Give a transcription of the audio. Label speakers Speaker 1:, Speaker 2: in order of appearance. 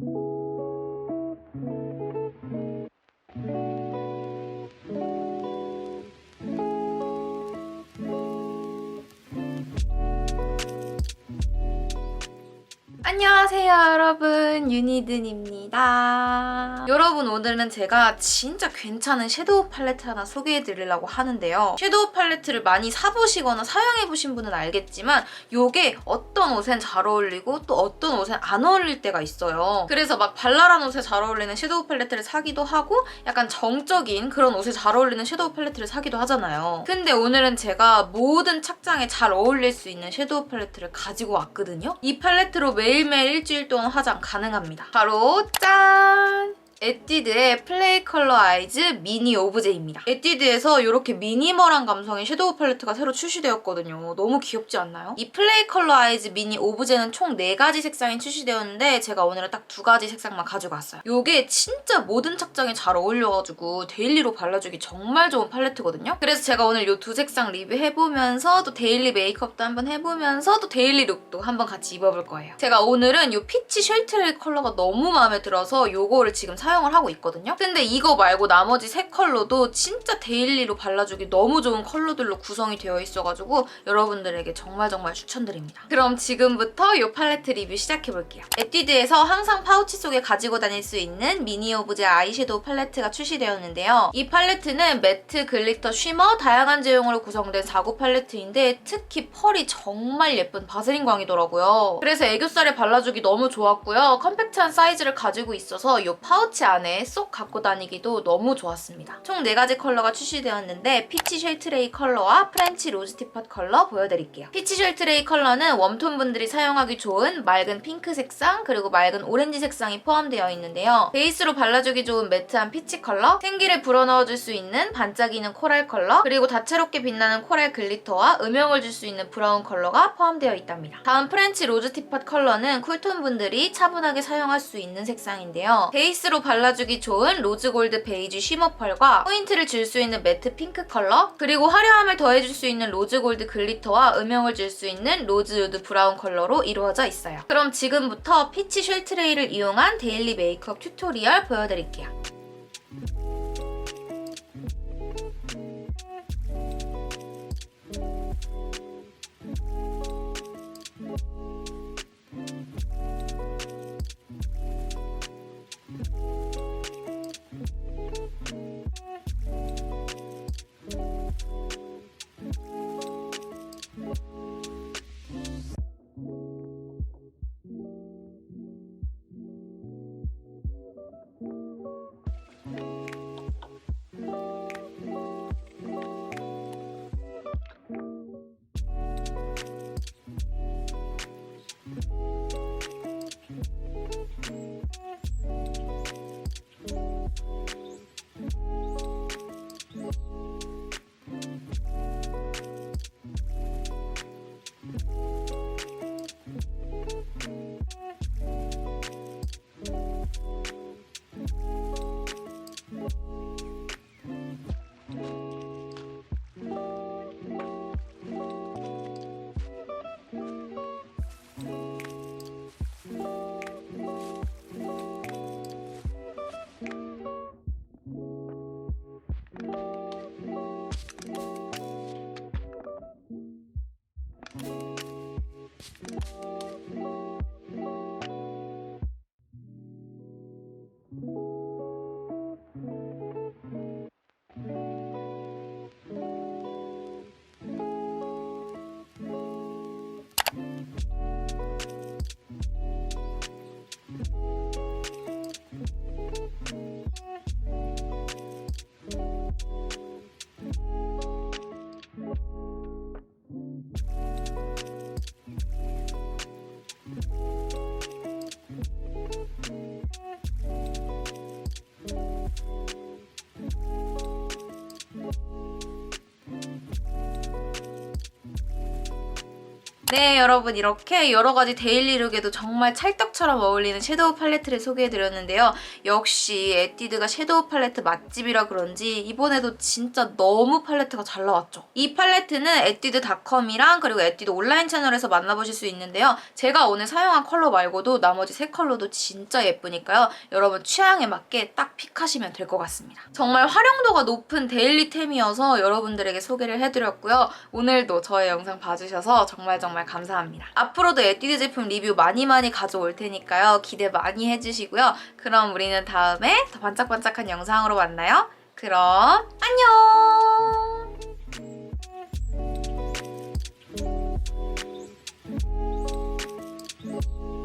Speaker 1: Thank you. 안녕하세요 여러분. 유니든입니다. 여러분 오늘은 제가 진짜 괜찮은 섀도우 팔레트 하나 소개해 드리려고 하는데요. 섀도우 팔레트를 많이 사보시거나 사용해 보신 분은 알겠지만 요게 어떤 옷엔 잘 어울리고 또 어떤 옷엔 안 어울릴 때가 있어요. 그래서 막 발랄한 옷에 잘 어울리는 섀도우 팔레트를 사기도 하고 약간 정적인 그런 옷에 잘 어울리는 섀도우 팔레트를 사기도 하잖아요. 근데 오늘은 제가 모든 착장에 잘 어울릴 수 있는 섀도우 팔레트를 가지고 왔거든요. 이 팔레트로 매일 매일 일주일 동안 화장 가능합니다. 바로 짠! 에뛰드의 플레이 컬러 아이즈 미니 오브제입니다. 에뛰드에서 이렇게 미니멀한 감성의 섀도우 팔레트가 새로 출시되었거든요. 너무 귀엽지 않나요? 이 플레이 컬러 아이즈 미니 오브제는 총 4가지 색상이 출시되었는데 제가 오늘은 딱 2가지 색상만 가지고 왔어요. 이게 진짜 모든 착장에 잘 어울려가지고 데일리로 발라주기 정말 좋은 팔레트거든요. 그래서 제가 오늘 이 두 색상 리뷰해보면서 또 데일리 메이크업도 한번 해보면서 또 데일리 룩도 한번 같이 입어볼 거예요. 제가 오늘은 이 피치 쉘트레이 컬러가 너무 마음에 들어서 이거를 지금 사 용을 하고 있거든요. 근데 이거 말고 나머지 세 컬러도 진짜 데일리로 발라주기 너무 좋은 컬러들로 구성이 되어 있어가지고 여러분들에게 정말 정말 추천드립니다. 그럼 지금부터 이 팔레트 리뷰 시작해볼게요. 에뛰드에서 항상 파우치 속에 가지고 다닐 수 있는 미니 오브제 아이섀도우 팔레트가 출시되었는데요. 이 팔레트는 매트, 글리터, 쉬머, 다양한 제형으로 구성된 4구 팔레트인데 특히 펄이 정말 예쁜 바세린 광이더라고요. 그래서 애교살에 발라주기 너무 좋았고요. 컴팩트한 사이즈를 가지고 있어서 이 파우치 안에 쏙 갖고 다니기도 너무 좋았습니다. 총 4가지 컬러가 출시되었는데 피치 쉘트레이 컬러와 프렌치 로즈 티팟 컬러 보여드릴게요. 피치 쉘트레이 컬러는 웜톤 분들이 사용하기 좋은 맑은 핑크 색상 그리고 맑은 오렌지 색상이 포함되어 있는데요. 베이스로 발라주기 좋은 매트한 피치 컬러, 생기를 불어넣어줄 수 있는 반짝이는 코랄 컬러, 그리고 다채롭게 빛나는 코랄 글리터와 음영을 줄 수 있는 브라운 컬러가 포함되어 있답니다. 다음 프렌치 로즈 티팟 컬러는 쿨톤 분들이 차분하게 사용할 수 있는 색상인데요. 베이스로 발라주기 좋은 로즈골드 베이지 쉬머 펄과 포인트를 줄 수 있는 매트 핑크 컬러 그리고 화려함을 더해줄 수 있는 로즈골드 글리터와 음영을 줄 수 있는 로즈 우드 브라운 컬러로 이루어져 있어요. 그럼 지금부터 피치 쉘 트레이를 이용한 데일리 메이크업 튜토리얼 보여드릴게요. Mm-hmm. Thank you. 네 여러분 이렇게 여러 가지 데일리 룩에도 정말 찰떡처럼 어울리는 섀도우 팔레트를 소개해드렸는데요. 역시 에뛰드가 섀도우 팔레트 맛집이라 그런지 이번에도 진짜 너무 팔레트가 잘 나왔죠. 이 팔레트는 에뛰드닷컴이랑 그리고 에뛰드 온라인 채널에서 만나보실 수 있는데요. 제가 오늘 사용한 컬러 말고도 나머지 세 컬러도 진짜 예쁘니까요. 여러분 취향에 맞게 딱 픽하시면 될 것 같습니다. 정말 활용도가 높은 데일리템이어서 여러분들에게 소개를 해드렸고요. 오늘도 저의 영상 봐주셔서 정말 정말 감사합니다. 앞으로도 에뛰드 제품 리뷰 많이 많이 가져올 테니까요. 기대 많이 해주시고요. 그럼 우리는 다음에 더 반짝반짝한 영상으로 만나요. 그럼 안녕!